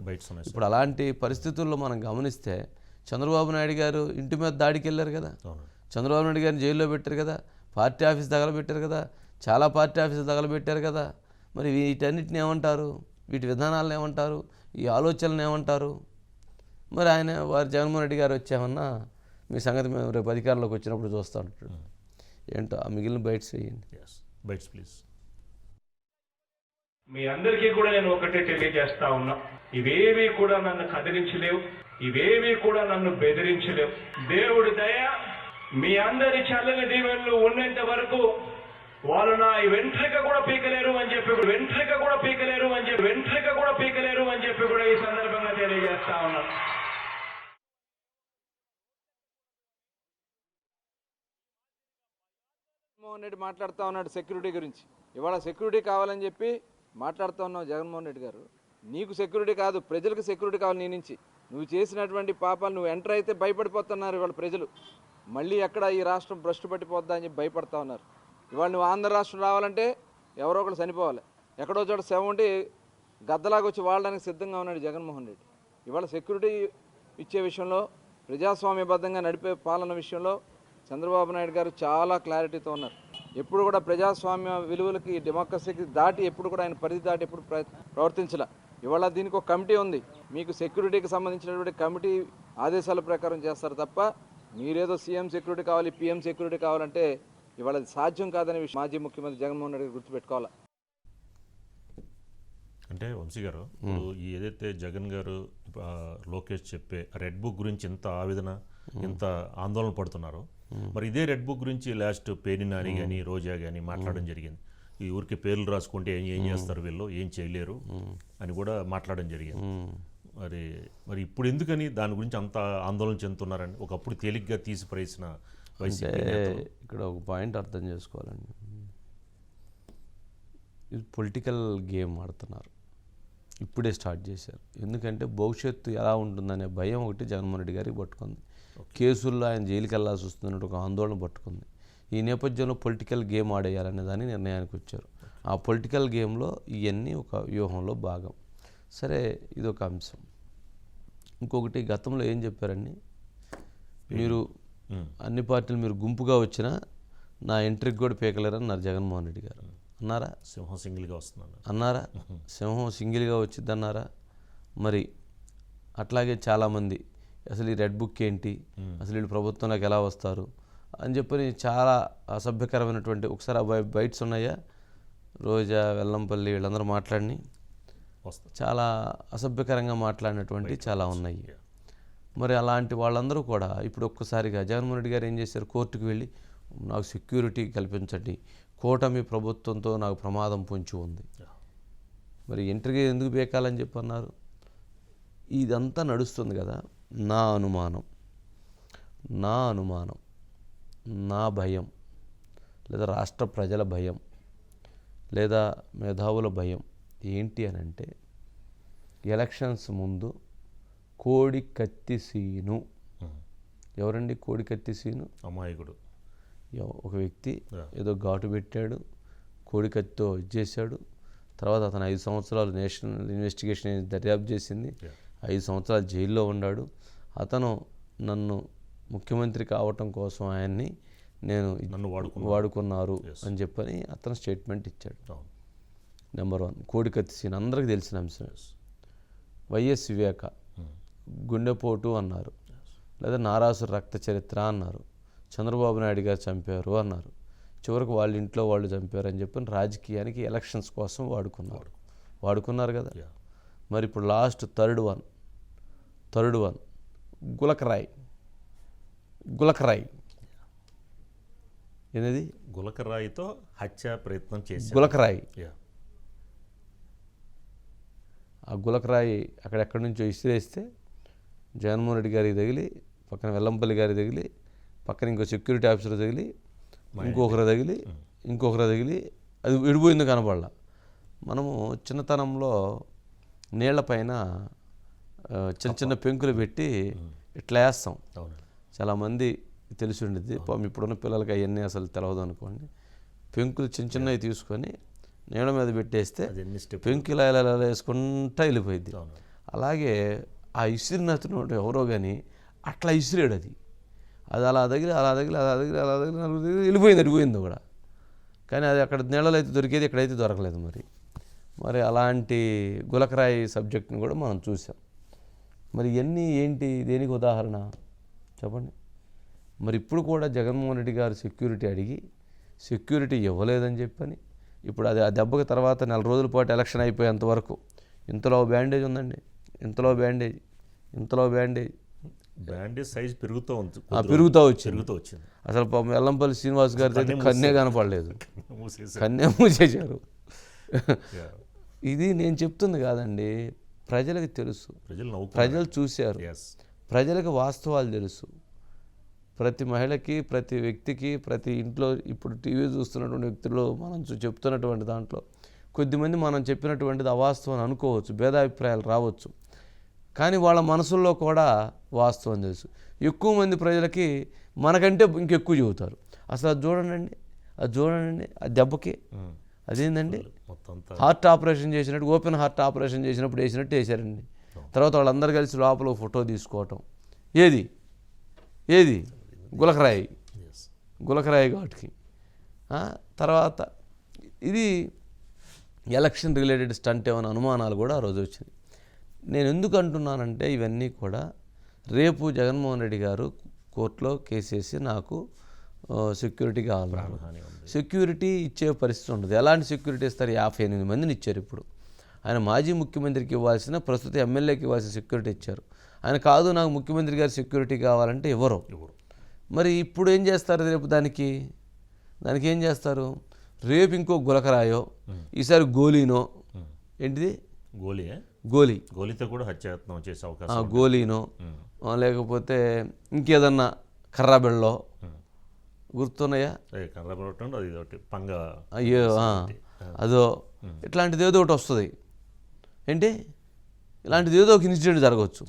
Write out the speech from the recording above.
ఇప్పుడు అలాంటి పరిస్థితుల్లో మనం గమనిస్తే చంద్రబాబు నాయుడు గారు ఇంటి మీద దాడికి వెళ్ళారు కదా చంద్రబాబు నాయుడు గారిని జైల్లో పెట్టారు కదా. పార్టీ ఆఫీస్ తగలబెట్టారు కదా. చాలా పార్టీ ఆఫీసులు తగలబెట్టారు కదా. మరి వీటన్నిటిని ఏమంటారు? వీటి విధానాలను ఏమంటారు? ఈ ఆలోచనలను ఏమంటారు? మరి ఆయన వారు జగన్మోహన్ రెడ్డి గారు వచ్చామన్నా మీ సంగతి మేము రేపు అధికారంలోకి వచ్చినప్పుడు చూస్తూ ఉంటాడు. ఏంటో ఆ మిగిలిన బయట చేయండి ఎస్ బైట్స్ ప్లీజ్ మీ అందరికీ కూడా నేను ఒకటే తెలియజేస్తా ఉన్నా. ఇవేవి కూడా నన్ను కదిలించలేవు. ఇవేవి కూడా నన్ను బెదిరించలేవు. దేవుడి దయ మీ అందరి చల్లని దీవెనలు ఉన్నంత వరకు వాళ్ళు నా వెంట్రిక కూడా పీకలేరు అని చెప్పి వెంట్రిక కూడా పీకలేరు అని చెప్పి వెంట్రిక కూడా పీకలేరు అని చెప్పి కూడా ఈ సందర్భంగా తెలియజేస్తా ఉన్నా. జగన్మోహన్ రెడ్డి మాట్లాడుతూ ఉన్నాడు సెక్యూరిటీ గురించి. ఇవాళ సెక్యూరిటీ కావాలని చెప్పి మాట్లాడుతూ ఉన్నావు జగన్మోహన్ రెడ్డి గారు. నీకు సెక్యూరిటీ కాదు ప్రజలకు సెక్యూరిటీ కావాలి నీ నుంచి. నువ్వు చేసినటువంటి పాపాలు నువ్వు ఎంటర్ అయితే భయపడిపోతున్నారు ఇవాళ ప్రజలు. మళ్ళీ ఎక్కడ ఈ రాష్ట్రం భ్రష్టు పట్టిపోద్దా అని చెప్పి భయపడతా ఉన్నారు. ఇవాళ నువ్వు ఆంధ్ర రాష్ట్రం రావాలంటే ఎవరో ఒకరు చనిపోవాలి. ఎక్కడో చోట శవం ఉంటే గద్దలాగా వచ్చి వాడడానికి సిద్ధంగా ఉన్నాడు జగన్మోహన్ రెడ్డి. ఇవాళ సెక్యూరిటీ ఇచ్చే విషయంలో ప్రజాస్వామ్యబద్ధంగా నడిపే పాలన విషయంలో చంద్రబాబు నాయుడు గారు చాలా క్లారిటీతో ఉన్నారు. ఎప్పుడు కూడా ప్రజాస్వామ్య విలువలకి డెమోక్రసీకి దాటి ఎప్పుడు కూడా ఆయన పరిధి దాటి ఎప్పుడు ప్ర ప్రవర్తించల. ఇవాళ దీనికి ఒక కమిటీ ఉంది. మీకు సెక్యూరిటీకి సంబంధించినటువంటి కమిటీ ఆదేశాల ప్రకారం చేస్తారు తప్ప మీరేదో సీఎం సెక్యూరిటీ కావాలి పీఎం సెక్యూరిటీ కావాలంటే ఇవాళ అది సాధ్యం కాదని విషయం మాజీ ముఖ్యమంత్రి జగన్మోహన్ రెడ్డి గారు గుర్తుపెట్టుకోవాలి. అంటే వంశీ గారు ఏదైతే జగన్ గారు లోకేష్ చెప్పే రెడ్ బుక్ గురించి ఇంత ఆవేదన ఇంత ఆందోళన పడుతున్నారో. మరి ఇదే రెడ్ బుక్ గురించి లాస్ట్ పేరి నాని కానీ రోజా కానీ మాట్లాడడం జరిగింది. ఈ ఊరికి పేర్లు రాసుకుంటే ఏం ఏం చేస్తారు వీళ్ళు? ఏం చేయలేరు అని కూడా మాట్లాడడం జరిగింది. మరి మరి ఇప్పుడు ఎందుకని దాని గురించి అంత ఆందోళన చెందుతున్నారని ఒకప్పుడు తేలిగ్గా తీసి పరేసిన వైసీపీ అంటే నేతలు. ఇక్కడ ఒక పాయింట్ అర్థం చేసుకోవాలండి. ఇది పొలిటికల్ గేమ్ ఆడుతున్నారు. ఇప్పుడే స్టార్ట్ చేశారు. ఎందుకంటే భవిష్యత్తు ఎలా ఉంటుందనే భయం ఒకటి జగన్మోహన్ రెడ్డి గారికి పట్టుకుంది. కేసుల్లో ఆయన జైలుకి వెళ్ళాల్సి వస్తుందనే ఒక ఆందోళన పట్టుకుంది. ఈ నేపథ్యంలో పొలిటికల్ గేమ్ ఆడేయాలనే దాని నిర్ణయానికి వచ్చారు. ఆ పొలిటికల్ గేమ్లో ఇవన్నీ ఒక వ్యూహంలో భాగం. సరే ఇది ఒక అంశం. ఇంకొకటి గతంలో ఏం చెప్పారండి? మీరు. అన్ని పార్టీలు మీరు గుంపుగా వచ్చినా నా ఎంట్రీకి కూడా పీకలేరని అన్నారు జగన్మోహన్ రెడ్డి గారు. అన్నారా? సింహం సింగిల్గా వస్తున్నాను అన్నారా? సింహం సింగిల్గా వచ్చింది అన్నారా? మరి అట్లాగే చాలామంది అసలు ఈ రెడ్ బుక్ ఏంటి? అసలు వీళ్ళు ప్రభుత్వంలోకి ఎలా వస్తారు? అని చెప్పని చాలా అసభ్యకరమైనటువంటి ఒకసారి బైట్స్ ఉన్నాయా? రోజా వెల్లంపల్లి వీళ్ళందరూ మాట్లాడిని. చాలా అసభ్యకరంగా మాట్లాడినటువంటి చాలా ఉన్నాయి. మరి అలాంటి వాళ్ళందరూ కూడా ఇప్పుడు ఒక్కసారిగా జగన్మోహన్ రెడ్డి గారు ఏం చేశారు? కోర్టుకు వెళ్ళి నాకు సెక్యూరిటీ కల్పించండి. కూటమి ప్రభుత్వంతో నాకు ప్రమాదం పొంచి ఉంది. మరి ఇంటర్వ్యూ ఎందుకు బేకాలని చెప్పి అన్నారు ఇదంతా నడుస్తుంది కదా. నా అనుమానం నా అనుమానం నా భయం లేదా రాష్ట్ర ప్రజల భయం లేదా మేధావుల భయం ఏంటి అని అంటే ఎలక్షన్స్ ముందు కోడి కత్తి సీను. ఎవరండి కోడి కత్తి సీను? అమాయకుడు. ఒక వ్యక్తి. ఏదో ఘాటు పెట్టాడు కోడి కత్తితో చేశాడు. తర్వాత అతను ఐదు సంవత్సరాలు నేషనల్ ఇన్వెస్టిగేషన్ దర్యాప్తు చేసింది. ఐదు సంవత్సరాలు జైల్లో ఉన్నాడు. అతను నన్ను ముఖ్యమంత్రి కావటం కోసం ఆయన్ని నేను నన్ను వాడుకున్నారు. అని చెప్పని అతను స్టేట్మెంట్ ఇచ్చాడు. నెంబర్ వన్ కోడి కత్తి సీన్. అందరికీ తెలిసిన అంశం వైఎస్ వివేక గుండెపోటు అన్నారు. లేదా నారాసు రక్త చరిత్ర అన్నారు. చంద్రబాబు నాయుడు గారు చంపారు అన్నారు. చివరికి వాళ్ళ ఇంట్లో వాళ్ళు చంపారు అని చెప్పి రాజకీయానికి ఎలక్షన్స్ కోసం వాడుకున్నారు. వాడుకున్నారు. కదా. మరి ఇప్పుడు last third one third one. గులకరాయ్ గులకరాయ్. ఏది గులకరాయితో హత్య ప్రయత్నం చేశారు. గులకరాయ్. ఆ గులకరాయి అక్కడెక్కడి నుంచో ఇసిరేస్తే జగన్మోహన్ రెడ్డి గారికి తగిలి పక్కన వెల్లంపల్లి గారికి తగిలి పక్కన ఇంకో సెక్యూరిటీ ఆఫీసర్ తగిలి ఇంకొకరు తగిలి ఇంకొకరు తగిలి అది విడిపోయింది కనపడలా మనము చిన్నతనంలో నీళ్ళపైన చిన్న చిన్న పెంకులు పెట్టి ఇట్లా వేస్తాం. చాలామంది తెలిసి ఉండిద్ది పాపం ఇప్పుడున్న పిల్లలకి అవన్నీ అసలు తెలియదు అనుకోండి. పెంకులు చిన్న చిన్నవి తీసుకొని నీళ్ళ మీద పెట్టేస్తే పెంకులు ఇలా వేసుకుంటా వెళ్ళిపోయింది అలాగే ఆ ఇసిరిన అతను ఎవరో కానీ అట్లా ఇసిరాడు అది. అది అలా దగ్గర అలా దగ్గర అలా దగ్గర అలా దగ్గర వెళ్ళిపోయింది అడిపోయింది కూడా. కానీ అది అక్కడ నీళ్ళలో అయితే దొరికేది ఇక్కడైతే దొరకలేదు మరి. మరి అలాంటి గులకరాయి సబ్జెక్ట్ని కూడా మనం చూసాం మరి ఇవన్నీ ఏంటి దేనికి ఉదాహరణ? చెప్పండి. మరి ఇప్పుడు కూడా జగన్మోహన్ రెడ్డి గారు సెక్యూరిటీ అడిగి సెక్యూరిటీ ఇవ్వలేదని చెప్పని ఇప్పుడు అది ఆ దెబ్బకి తర్వాత నెల రోజుల పాటు ఎలక్షన్ అయిపోయేంత వరకు ఇంతలో బ్యాండేజ్ ఉందండి. ఇంతలో బ్యాండేజ్ ఇంతలో బ్యాండేజ్. బ్యాండేజ్ సైజ్ పెరుగుతూ ఉంది. పెరుగుతూ వచ్చింది. పెరుగుతూ వచ్చింది. అసలు పాపం ఎల్లంపల్లి శ్రీనివాస్ గారి అయితే కన్నే కనపడలేదు. కన్నే మూసేశారు. ఇది నేను చెప్తుంది కాదండి. ప్రజలకు తెలుసు. ప్రజలు చూశారు. ప్రజలకు వాస్తవాలు తెలుసు. ప్రతి మహిళకి ప్రతి వ్యక్తికి ప్రతి ఇంట్లో ఇప్పుడు టీవీ చూస్తున్నటువంటి వ్యక్తులు మనం చెప్తున్నటువంటి దాంట్లో కొద్దిమంది మనం చెప్పినటువంటిది అవాస్తవం అని అనుకోవచ్చు. భేదాభిప్రాయాలు రావచ్చు. కానీ వాళ్ళ మనసుల్లో కూడా వాస్తవం తెలుసు. ఎక్కువ మంది ప్రజలకి మనకంటే ఇంకెక్కువ చెబుతారు. అసలు అది చూడండి అది చూడండి ఆ దెబ్బకి అదేందండి? హార్ట్ ఆపరేషన్ చేసినట్టు ఓపెన్ హార్ట్ ఆపరేషన్ చేసినప్పుడు వేసినట్టు వేసారండి తర్వాత వాళ్ళందరూ కలిసి లోపల ఫోటో తీసుకోవటం. ఏది? ఏది? గులకరాయి. గులకరాయి ఘాట్కి. తర్వాత ఇది ఎలక్షన్ రిలేటెడ్ స్టంట్ ఏమైనా అనుమానాలు కూడా ఆ రోజు వచ్చింది నేను ఎందుకు అంటున్నానంటే ఇవన్నీ కూడా రేపు జగన్మోహన్ రెడ్డి గారు కోర్టులో కేసేసి నాకు సెక్యూరిటీ ఉంది. సెక్యూరిటీ ఇచ్చే పరిస్థితి ఉండదు. ఎలాంటి సెక్యూరిటీ ఇస్తారు? యాభై ఎనిమిది మందిని ఇచ్చారు ఇప్పుడు. ఆయన మాజీ ముఖ్యమంత్రికి ఇవ్వాల్సిన ప్రస్తుత ఎమ్మెల్యేకి ఇవ్వాల్సిన సెక్యూరిటీ ఇచ్చారు. ఆయన కాదు నాకు ముఖ్యమంత్రి గారి సెక్యూరిటీ కావాలంటే ఇవ్వరు ఎవరు? మరి ఇప్పుడు ఏం చేస్తారు రేపు దానికి? దానికి ఏం చేస్తారు? రేపు ఇంకో గులకరాయో ఈసారి గోలీనో ఏంటిది? గోలీ గోలీ. గోలీతో కూడా హత్యాయత్నం చేసే అవకాశం. గోలీనో లేకపోతే ఇంకేదన్నా కర్రాబెళ్ళో గుర్తున్నాయా? ఏ, కర్రబెట్టండి అది ఒకటి పంగ అయ్యో అదో ఇట్లాంటిది ఏదో ఒకటి వస్తుంది. ఏంటి? ఇలాంటిది ఏదో ఒక ఇన్సిడెంట్ జరగవచ్చు.